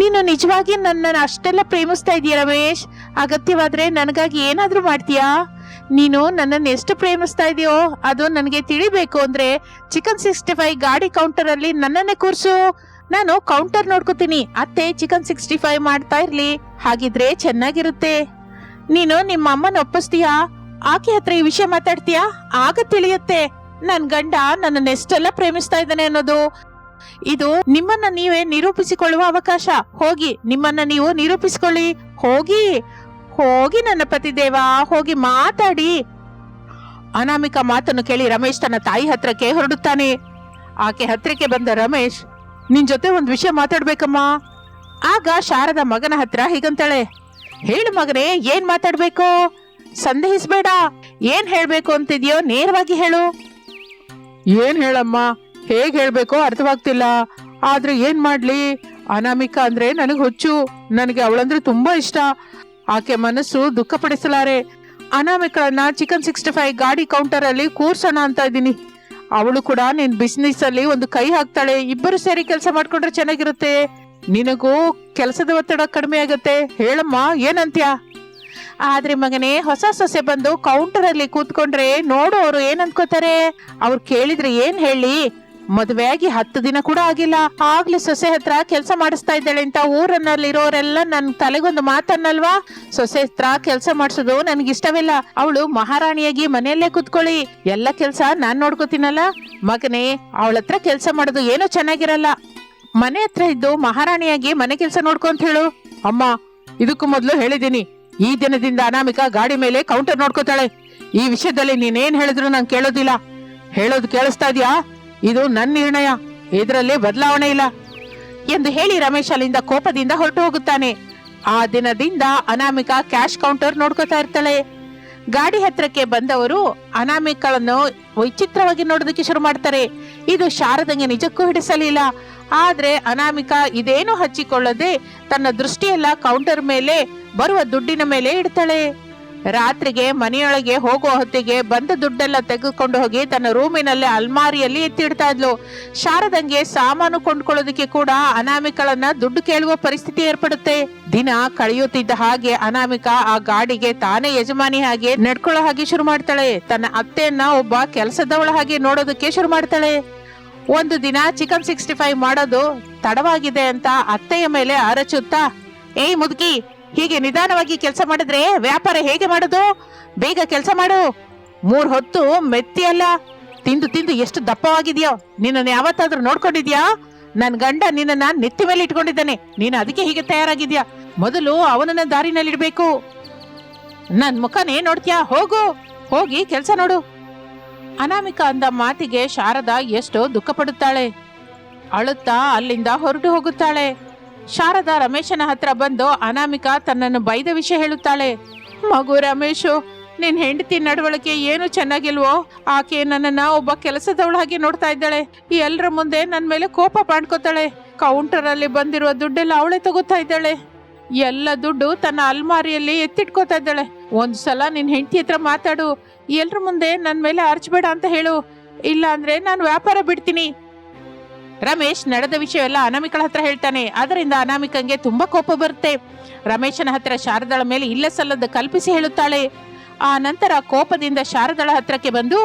ನೀನು ನಿಜವಾಗಿ ನನ್ನನ್ನು ಅಷ್ಟೆಲ್ಲ ಪ್ರೇಮಿಸ್ತಾ ಇದೀಯ ರಮೇಶ್? ಅಗತ್ಯವಾದ್ರೆ ನನಗಾಗಿ ಏನಾದರೂ ಮಾಡ್ತೀಯಾ? ನೀನು ನನ್ನನ್ನು ಎಷ್ಟು ಪ್ರೇಮಿಸ್ತಾ ಇದೆಯೋ ಅದು ನನಗೆ ತಿಳಿಬೇಕು ಅಂದ್ರೆ ಚಿಕನ್ ಸಿಕ್ಸ್ಟಿ ಫೈವ್ ಗಾಡಿ ಕೌಂಟರ್ ಅಲ್ಲಿ ನನ್ನನ್ನೇ ಕೂರ್ಸು. ನಾನು ಕೌಂಟರ್ ನೋಡ್ಕೋತೀನಿ. ಅತ್ತೆ ಚಿಕನ್ ಸಿಕ್ಸ್ಟಿ ಫೈವ್ ಮಾಡ್ತಾ ಇರ್ಲಿ. ಹಾಗಿದ್ರೆ ಚೆನ್ನಾಗಿರುತ್ತೆ. ನೀನು ನಿಮ್ಮ ಅಮ್ಮನ ಒಪ್ಪಿಸ್ತೀಯಾ? ಆಕೆ ಹತ್ರ ಈ ವಿಷಯ ಮಾತಾಡ್ತೀಯಾ? ಆಗ ತಿಳಿಯುತ್ತೆ. ನನ್ ಗಂಡ ನನ್ನನ್ನು ಎಷ್ಟೆಲ್ಲ ಪ್ರೇಮಿಸ್ತಾ ಇದ್ದಾನೆ ಅನ್ನೋದು. ಇದು ನಿಮ್ಮನ್ನ ನೀವೇ ನಿರೂಪಿಸಿಕೊಳ್ಳುವ ಅವಕಾಶ. ಹೋಗಿ, ನಿಮ್ಮನ್ನ ನೀವು ನಿರೂಪಿಸಿಕೊಳ್ಳಿ. ಹೋಗಿ. ಹೋಗಿ ನನ್ನ ಪತಿದೇವ ಹೋಗಿ ಮಾತಾಡಿ. ಅನಾಮಿಕ ಮಾತನ್ನು ಕೇಳಿ ರಮೇಶ್ ತನ್ನ ತಾಯಿ ಹತ್ರಕ್ಕೆ ಹೊರಡುತ್ತಾನೆ. ಆಕೆ ಹತ್ರಕ್ಕೆ ಬಂದ ರಮೇಶ್, ನಿನ್ ಜೊತೆ ಒಂದು ವಿಷಯ ಮಾತಾಡ್ಬೇಕಮ್ಮ. ಆಗ ಶಾರದ ಮಗನ ಹತ್ರ ಹೀಗಂತಾಳೆ, ಹೇಳು ಮಗನೇ, ಏನ್ ಮಾತಾಡ್ಬೇಕು? ಸಂದೇಹಿಸ್ಬೇಡ. ಏನ್ ಹೇಳ್ಬೇಕು ಅಂತಿದ್ಯೋ ನೇರವಾಗಿ ಹೇಳು. ಏನ್ ಹೇಳಮ್ಮ? ಹೇಗ್ ಹೇಳ್ಬೇಕೋ ಅರ್ಥವಾಗ್ತಿಲ್ಲ. ಆದ್ರೆ ಏನ್ ಮಾಡ್ಲಿ? ಅನಾಮಿಕ ಅಂದ್ರೆ ನನಗೆ ಹುಚ್ಚು. ನನಗೆ ಅವಳಂದ್ರೆ ತುಂಬಾ ಇಷ್ಟ. ಆಕೆ ಮನಸ್ಸು ದುಃಖಪಡಿಸಲಾರೆ. ಅನಾಮಿಕಳನ್ನ ಚಿಕನ್ ಸಿಕ್ಸ್ಟಿ ಫೈವ್ ಗಾಡಿ ಕೌಂಟರ್ ಅಲ್ಲಿ ಕೂರ್ಸೋಣ ಅಂತ ಇದ್ದೀನಿ. ಅವಳು ಕೂಡ ನಿನ್ ಬಿಸ್ನೆಸ್ ಅಲ್ಲಿ ಒಂದು ಕೈ ಹಾಕ್ತಾಳೆ. ಇಬ್ಬರು ಸೇರಿ ಕೆಲಸ ಮಾಡ್ಕೊಂಡ್ರೆ ಚೆನ್ನಾಗಿರುತ್ತೆ. ನಿನಗೂ ಕೆಲಸದ ಒತ್ತಡ ಕಡಿಮೆ ಆಗತ್ತೆ. ಹೇಳಮ್ಮ, ಏನಂತ್ಯ? ಆದ್ರೆ ಮಗನೇ, ಹೊಸ ಸೊಸೆ ಬಂದು ಕೌಂಟರ್ ಅಲ್ಲಿ ಕೂತ್ಕೊಂಡ್ರೆ ನೋಡೋರು ಏನ್ ಅನ್ಕೋತಾರೆ ಅವ್ರು ಕೇಳಿದ್ರೆ ಏನ್ ಹೇಳಿ? ಮದುವೆಯಾಗಿ ಹತ್ತು ದಿನ ಕೂಡ ಆಗಿಲ್ಲ. ಆಗ್ಲೇ ಸೊಸೆ ಹತ್ರ ಕೆಲಸ ಮಾಡಿಸ್ತಾ ಇದ್ದಾಳೆ ಅಂತ ಊರನ್ನಲ್ಲಿರೋರೆಲ್ಲ ನನ್ ತಲೆಗೊಂದು ಮಾತನ್ನಲ್ವಾ? ಸೊಸೆ ಹತ್ರ ಕೆಲಸ ಮಾಡಿಸೋದು ನನ್ಗೆ ಇಷ್ಟವಿಲ್ಲ. ಅವಳು ಮಹಾರಾಣಿಯಾಗಿ ಮನೆಯಲ್ಲೇ ಕೂತ್ಕೊಳ್ಳಿ. ಎಲ್ಲ ಕೆಲ್ಸ ನಾನ್ ನೋಡ್ಕೋತೀನಲ್ಲ? ಮಗನೇ, ಅವಳ ಹತ್ರ ಕೆಲಸ ಮಾಡೋದು ಏನೋ ಚೆನ್ನಾಗಿರಲ್ಲ. ಮನೆ ಹತ್ರ ಇದ್ದು ಮಹಾರಾಣಿಯಾಗಿ ಮನೆ ಕೆಲಸ ನೋಡ್ಕೊಂತ ಹೇಳು. ಅಮ್ಮ, ಇದಕ್ಕೂ ಮೊದಲು ಹೇಳಿದ್ದೀನಿ. ಈ ದಿನದಿಂದ ಅನಾಮಿಕ ಗಾಡಿ ಮೇಲೆ ಕೌಂಟರ್ ನೋಡ್ಕೋತಾಳೆ. ಈ ವಿಷಯದಲ್ಲಿ ನೀನೇನ್ ಹೇಳಿದ್ರು ನಾನು ಕೇಳೋದಿಲ್ಲ. ಹೇಳೋದು ಕೇಳಿಸ್ತಾ ಇದೆಯಾ? ಇದು ನನ್ನ ನಿರ್ಣಯ. ಇದರಲ್ಲಿ ಬದಲಾವಣೆ ಇಲ್ಲ. ಎಂದು ಹೇಳಿ ರಮೇಶ್ ಅಲ್ಲಿಂದ ಕೋಪದಿಂದ ಹೊರಟು ಹೋಗುತ್ತಾನೆ. ಆ ದಿನದಿಂದ ಅನಾಮಿಕ ಕ್ಯಾಶ್ ಕೌಂಟರ್ ನೋಡ್ಕೋತಾ ಇರ್ತಾಳೆ. ಗಾಡಿ ಹತ್ರಕ್ಕೆ ಬಂದವರು ಅನಾಮಿಕಳನ್ನು ವೈಚಿತ್ರವಾಗಿ ನೋಡೋದಕ್ಕೆ ಶುರು ಮಾಡ್ತಾರೆ. ಇದು ಶಾರದಂಗೆ ನಿಜಕ್ಕೂ ಹಿಡಿಸಲಿಲ್ಲ. ಆದ್ರೆ ಅನಾಮಿಕ ಇದೇನು ಹಚ್ಚಿಕೊಳ್ಳದೆ ತನ್ನ ದೃಷ್ಟಿಯೆಲ್ಲ ಕೌಂಟರ್ ಮೇಲೆ ಬರುವ ದುಡ್ಡಿನ ಮೇಲೆ ಇಡ್ತಾಳೆ. ರಾತ್ರಿಗೆ ಮನೆಯೊಳಗೆ ಹೋಗುವ ಹೊತ್ತಿಗೆ ಬಂದ ದುಡ್ಡೆಲ್ಲ ತೆಗೆದುಕೊಂಡು ಹೋಗಿ ತನ್ನ ರೂಮಿನಲ್ಲೇ ಅಲ್ಮಾರಿಯಲ್ಲಿ ಎತ್ತಿಡ್ತಾ ಇದ್ಲು. ಶಾರದಂಗೆ ಸಾಮಾನು ಕೊಂಡ್ಕೊಳ್ಳೋದಕ್ಕೆ ಕೂಡ ಅನಾಮಿಕಳನ್ನ ದುಡ್ಡು ಕೇಳುವ ಪರಿಸ್ಥಿತಿ ಏರ್ಪಡುತ್ತೆ. ದಿನ ಕಳೆಯುತ್ತಿದ್ದ ಹಾಗೆ ಅನಾಮಿಕ ಆ ಗಾಡಿಗೆ ತಾನೇ ಯಜಮಾನಿ ಹಾಗೆ ನಡ್ಕೊಳ್ಳೋ ಹಾಗೆ ಶುರು ಮಾಡ್ತಾಳೆ. ತನ್ನ ಅತ್ತೆಯನ್ನ ಒಬ್ಬ ಕೆಲಸದವಳ ಹಾಗೆ ನೋಡೋದಕ್ಕೆ ಶುರು ಮಾಡ್ತಾಳೆ. ಒಂದು ದಿನ ಚಿಕನ್ ಸಿಕ್ಸ್ಟಿ ಫೈವ್ ಮಾಡೋದು ತಡವಾಗಿದೆ ಅಂತ ಅತ್ತೆಯ ಮೇಲೆ ಅರಚುತ್ತಾ, ಏಯ್ ಮುದುಕಿ ಹೀಗೆ ನಿಧಾನವಾಗಿ ಕೆಲಸ ಮಾಡಿದ್ರೆ ವ್ಯಾಪಾರ ಹೇಗೆ ಮಾಡೋದು? ಬೇಗ ಕೆಲಸ ಮಾಡು. ಮೂರ್ ಹೊತ್ತು ಮೆತ್ತಿಯಲ್ಲ ತಿಂದು ತಿಂದು ಎಷ್ಟು ದಪ್ಪವಾಗಿದೆಯೋ. ನಿನ್ನನ್ನು ಯಾವತ್ತಾದ್ರೂ ನೋಡ್ಕೊಂಡಿದ್ಯಾ? ನನ್ನ ಗಂಡ ನಿನ್ನ ನೆತ್ತಿ ಮೇಲೆ ಇಟ್ಕೊಂಡಿದ್ದಾನೆ. ನೀನು ಅದಕ್ಕೆ ಹೀಗೆ ತಯಾರಾಗಿದ್ಯಾ? ಮೊದಲು ಅವನನ್ನ ದಾರಿನಲ್ಲಿಡ್ಬೇಕು. ನನ್ ಮುಖನೇ ನೋಡ್ತೀಯಾ? ಹೋಗು. ಹೋಗಿ ಕೆಲಸ ನೋಡು. ಅನಾಮಿಕ ಅಂದ ಮಾತಿಗೆ ಶಾರದಾ ಎಷ್ಟೋ ದುಃಖ ಪಡುತ್ತಾಳೆ ಅಳುತ್ತಾ ಅಲ್ಲಿಂದ ಹೊರಟು ಹೋಗುತ್ತಾಳೆ. ಶಾರದಾ ರಮೇಶನ ಹತ್ರ ಬಂದು ಅನಾಮಿಕಾ ತನ್ನನ್ನು ಬೈದ ವಿಷಯ ಹೇಳುತ್ತಾಳೆ. ಮಗು ರಮೇಶು, ನಿನ್ ಹೆಂಡತಿ ನಡವಳಿಕೆ ಏನು ಚೆನ್ನಾಗಿಲ್ವೋ, ಆಕೆ ನನ್ನನ್ನ ಒಬ್ಬ ಕೆಲಸದವಳ ಹಾಗೆ ನೋಡ್ತಾ ಇದ್ದಾಳೆ. ಎಲ್ಲರ ಮುಂದೆ ನನ್ನ ಮೇಲೆ ಕೋಪ ಮಾಡ್ಕೋತಾಳೆ. ಕೌಂಟರ್ ಅಲ್ಲಿ ಬಂದಿರುವ ದುಡ್ಡೆಲ್ಲ ಅವಳೇ ತಗೋತಾ ಇದ್ದಾಳೆ. ಎಲ್ಲ ದುಡ್ಡು ತನ್ನ ಅಲ್ಮಾರಿಯಲ್ಲಿ ಎತ್ತಿಟ್ಕೋತಾ ಇದ್ದಾಳೆ. ಒಂದು ಸಲ ನಿನ್ನ ಹೆಂಡತಿ ಹತ್ರ ಮಾತಾಡು. ಎಲ್ರ ಮುಂದೆ ನನ್ನ ಮೇಲೆ ಅರ್ಚಬೇಡ ಅಂತ ಹೇಳು. ಇಲ್ಲ ಅಂದ್ರೆ ನಾನು ವ್ಯಾಪಾರ ಬಿಡ್ತೀನಿ. ರಮೇಶ್ ನಡೆದ ವಿಷಯವೆಲ್ಲ ಅನಾಮಿಕಳ ಹತ್ರ ಹೇಳ್ತಾನೆ. ಅದರಿಂದ ಅನಾಮಿಕಂಗೆ ತುಂಬಾ ಕೋಪ ಬರುತ್ತೆ. ರಮೇಶನ ಹತ್ರ ಶಾರದಳ ಮೇಲೆ ಇಲ್ಲ ಸಲ್ಲದ ಕಲ್ಪಿಸಿ ಹೇಳುತ್ತಾಳೆ. ಆ ನಂತರ ಕೋಪದಿಂದ ಶಾರದಳ ಹತ್ರಕ್ಕೆ ಬಂದು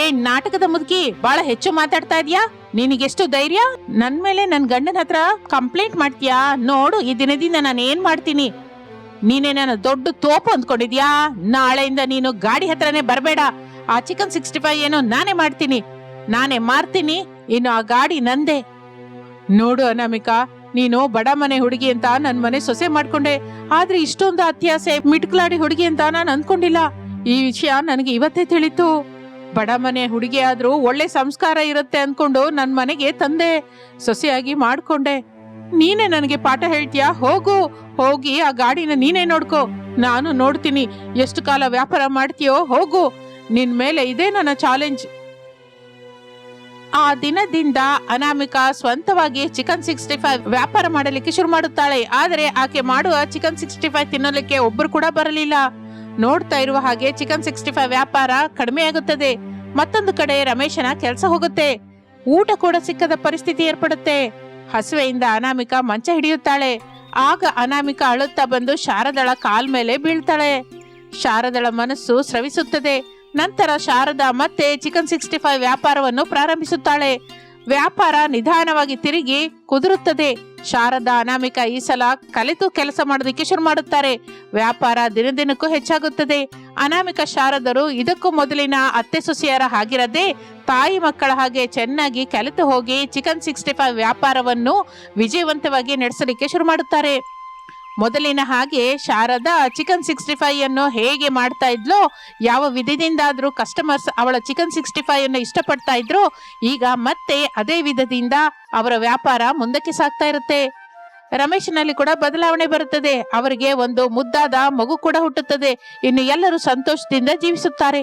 ಏ ನಾಟಕದ ಮುದುಕಿ ಬಹಳ ಹೆಚ್ಚು ಮಾತಾಡ್ತಾ ಇದೀಯಾ? ನಿನಗೆಷ್ಟು ಧೈರ್ಯ? ನನ್ ಮೇಲೆ ನನ್ ಗಂಡನ ಹತ್ರ ಕಂಪ್ಲೇಂಟ್ ಮಾಡ್ತೀಯಾ? ನೋಡು, ಈ ದಿನದಿಂದ ನಾನು ಏನ್ ಮಾಡ್ತೀನಿ? ನೀನೇ ನಾನು ದೊಡ್ಡ ತೋಪು ಅಂದ್ಕೊಂಡಿದ್ಯಾ? ನಾಳೆಯಿಂದ ನೀನು ಗಾಡಿ ಹತ್ರನೇ ಬರಬೇಡ. ಆ ಚಿಕನ್ ಸಿಕ್ಸ್ಟಿ ಫೈವ್ ಏನೋ ನಾನೇ ಮಾಡ್ತೀನಿ. ನಾನೇ ಮಾರ್ತೀನಿ. ಇನ್ನು ಆ ಗಾಡಿ ನಂದೆ. ನೋಡು ಅನಾಮಿಕಾ, ನೀನು ಬಡ ಮನೆ ಹುಡುಗಿ ಅಂತ ನನ್ ಮನೆ ಸೊಸೆ ಮಾಡ್ಕೊಂಡೆ. ಆದ್ರೆ ಇಷ್ಟೊಂದು ಅತ್ಯಾಸೆ, ಮಿಟ್ಕಲಾಡಿ ಹುಡುಗಿ ಅಂತ ನಾನು ಅಂದ್ಕೊಂಡಿಲ್ಲ ಈ ವಿಷಯ ನನಗೆ ಇವತ್ತೇ ತಿಳಿತು. ಬಡ ಮನೆ ಹುಡುಗಿ ಆದ್ರೂ ಒಳ್ಳೆ ಸಂಸ್ಕಾರ ಇರುತ್ತೆ ಅನ್ಕೊಂಡು ನನ್ ಮನೆಗೆ ತಂದೆ. ಸೊಸೆಯಾಗಿ ಮಾಡ್ಕೊಂಡೆ. ನೀನೇ ನನಗೆ ಪಾಠ ಹೇಳ್ತೀಯಾ? ಹೋಗು. ಹೋಗಿ ಆ ಗಾಡಿನ ನೀನೇ ನೋಡ್ಕೋ. ನಾನು ನೋಡ್ತೀನಿ. ಎಷ್ಟು ಕಾಲ ವ್ಯಾಪಾರ ಮಾಡ್ತೀಯೋ? ಹೋಗು. ನಿನ್ ಮೇಲೆ ಇದೇ ನನ್ನ ಚಾಲೆಂಜ್ ಆ ದಿನದಿಂದ ಅನಾಮಿಕಾ ಸ್ವಂತವಾಗಿ ಚಿಕನ್ ಸಿಕ್ಸ್ಟಿ ಫೈವ್ ವ್ಯಾಪಾರ ಮಾಡಲಿಕ್ಕೆ ಶುರು ಮಾಡುತ್ತಾಳೆ. ಆದರೆ ಆಕೆ ಮಾಡುವ ಚಿಕನ್ ಸಿಕ್ಸ್ಟಿ ಫೈವ್ ತಿನ್ನಲಿಕ್ಕೆ ಒಬ್ಬರು ಕೂಡ ಬರಲಿಲ್ಲ. ನೋಡ್ತಾ ಇರುವ ಹಾಗೆ ಚಿಕನ್ ಸಿಕ್ಸ್ಟಿ ಫೈವ್ ವ್ಯಾಪಾರ ಕಡಿಮೆಯಾಗುತ್ತದೆ ಮತ್ತೊಂದು ಕಡೆ ರಮೇಶನ ಕೆಲಸ ಹೋಗುತ್ತೆ. ಊಟ ಕೂಡ ಸಿಕ್ಕದ ಪರಿಸ್ಥಿತಿ ಏರ್ಪಡುತ್ತೆ. ಹಸುವೆಯಿಂದ ಅನಾಮಿಕಾ ಮಂಚ ಹಿಡಿಯುತ್ತಾಳೆ. ಆಗ ಅನಾಮಿಕಾ ಅಳುತ್ತಾ ಬಂದು ಶಾರದಳ ಕಾಲ್ ಮೇಲೆ ಬೀಳ್ತಾಳೆ. ಶಾರದಳ ಮನಸ್ಸು ಸ್ರವಿಸುತ್ತದೆ. ನಂತರ ಶಾರದಾ ಮತ್ತೆ ಚಿಕನ್ ಸಿಕ್ಸ್ಟಿ ಫೈವ್ ವ್ಯಾಪಾರವನ್ನು ಪ್ರಾರಂಭಿಸುತ್ತಾಳೆ. ವ್ಯಾಪಾರ ನಿಧಾನವಾಗಿ ತಿರುಗಿ ಕುದುರುತ್ತದೆ. ಶಾರದಾ ಅನಾಮಿಕ ಈ ಸಲ ಕಲಿತು ಕೆಲಸ ಮಾಡೋದಕ್ಕೆ ಶುರು ಮಾಡುತ್ತಾರೆ. ವ್ಯಾಪಾರ ದಿನದಿನಕ್ಕೂ ಹೆಚ್ಚಾಗುತ್ತದೆ. ಅನಾಮಿಕ ಶಾರದರು ಇದಕ್ಕೂ ಮೊದಲಿನ ಅತ್ತೆ ಸೊಸೆಯರ ಹಾಗಿರದೆ ತಾಯಿ ಮಕ್ಕಳ ಹಾಗೆ ಚೆನ್ನಾಗಿ ಕಲಿತು ಹೋಗಿ ಚಿಕನ್ ಸಿಕ್ಸ್ಟಿ ಫೈವ್ ವ್ಯಾಪಾರವನ್ನು ವಿಜಯವಂತವಾಗಿ ನಡೆಸಲಿಕ್ಕೆ ಶುರು ಮಾಡುತ್ತಾರೆ. ಮೊದಲಿನ ಹಾಗೆ ಶಾರದಾ ಚಿಕನ್ ಸಿಕ್ಸ್ಟಿ ಫೈವ್ ಅನ್ನು ಹೇಗೆ ಮಾಡ್ತಾ ಇದ್ಲೋ, ಯಾವ ವಿಧದಿಂದಾದರೂ ಕಸ್ಟಮರ್ಸ್ ಅವಳ ಚಿಕನ್ ಸಿಕ್ಸ್ಟಿ ಫೈವ್ ಅನ್ನು ಇಷ್ಟಪಡ್ತಾ ಇದ್ರು, ಈಗ ಮತ್ತೆ ಅದೇ ವಿಧದಿಂದ ಅವರ ವ್ಯಾಪಾರ ಮುಂದಕ್ಕೆ ಸಾಗ್ತಾ ಇರುತ್ತೆ. ರಮೇಶನಲ್ಲಿ ಕೂಡ ಬದಲಾವಣೆ ಬರುತ್ತದೆ. ಅವರಿಗೆ ಒಂದು ಮುದ್ದಾದ ಮಗು ಕೂಡ ಹುಟ್ಟುತ್ತದೆ. ಇನ್ನು ಎಲ್ಲರೂ ಸಂತೋಷದಿಂದ ಜೀವಿಸುತ್ತಾರೆ.